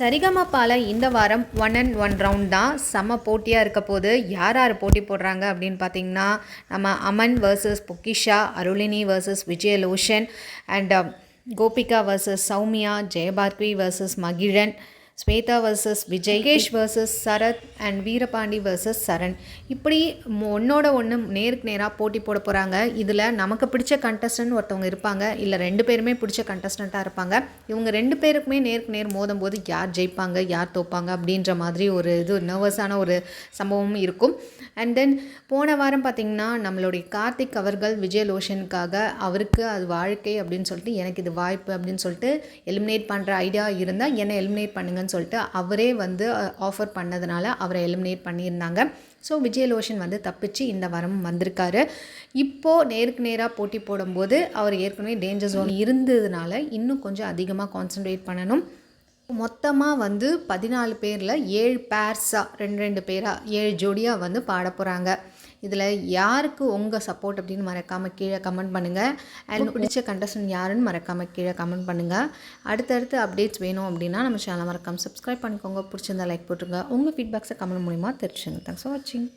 சரிகமபால இந்த வாரம் one and one round தான். செம்ம போட்டியாக இருக்க போது யார் யார் போட்டி போடுறாங்க அப்படின்னு பார்த்தீங்கன்னா நம்ம Aman versus Pokkisha Arulini versus Vijayaloshan and um, Gopika versus Soumya Jayabhargavi versus Magizhan Swetha versus Vijay Kesh versus Sarath and Veerapandi versus Saran. இப்படி மொ- ஒன்று நேருக்கு நேராக போட்டி போட போகிறாங்க இதில் நமக்கு பிடிச்ச கண்டஸ்டன்ட் ஒருத்தவங்க இருப்பாங்க. இல்லை ரெண்டு பேருமே பிடிச்ச கண்டஸ்டண்ட்டாக இருப்பாங்க. இவங்க ரெண்டு பேருக்குமே நேருக்கு நேர் மோதும் போது யார் ஜெயிப்பாங்க யார் தோப்பாங்க அப்படின்ற மாதிரி ஒரு இது நர்வஸான ஒரு சம்பவமும் இருக்கும். அண்ட் தென் போன வாரம் பார்த்திங்கன்னா நம்மளுடைய கார்த்திக் அவர்கள் விஜயலோஷனுக்காக அவருக்கு அது வாழ்க்கை அப்படின்னு சொல்லிட்டு எனக்கு இது வாய்ப்பு அப்படின்னு சொல்லிட்டு எலிமினேட் பண்ணுற ஐடியா இருந்தால் என்னை எலிமினேட் பண்ணுங்கன்னு சொல்லிட்டு அவரே வந்து ஆஃபர் பண்ணதுனால அவரை எலிமினேட் பண்ணியிருந்தாங்க. ஸோ விஜயலோஷன் வந்து தப்பிச்சு இந்த வரம் வந்திருக்காரு. இப்போது நேருக்கு நேராக போட்டி போடும்போது அவர் ஏற்கனவே டேஞ்சர் ஜோன் இருந்ததுனால இன்னும் கொஞ்சம் அதிகமாக கான்சென்ட்ரேட் பண்ணணும். மொத்தமாக வந்து பதினாலு பேரில் ஏழு பேர்ஸாக ரெண்டு ரெண்டு பேராக ஏழு ஜோடியாக வந்து பாட போகிறாங்க இதில் யாருக்கு உங்கள் சப்போர்ட் அப்படின்னு மறக்காமல் கீழே கமெண்ட் பண்ணுங்கள் அண்ட் பிடிச்ச கண்டஸ்டன்ட் யாருன்னு மறக்காமல் கீழே கமெண்ட் பண்ணுங்கள் அடுத்தடுத்து அப்டேட்ஸ் வேணும் அப்படின்னா நம்ம சேனலை மறக்காமல் சப்ஸ்கிரைப் பண்ணிக்கோங்க. பிடிச்சிருந்தா லைக் போட்டுருங்க. உங்கள் ஃபீட்பேக்ஸை கமெண்ட் மூலிமா தெரிவிச்சுங்க தேங்க்ஸ் ஃபார் வாட்சிங்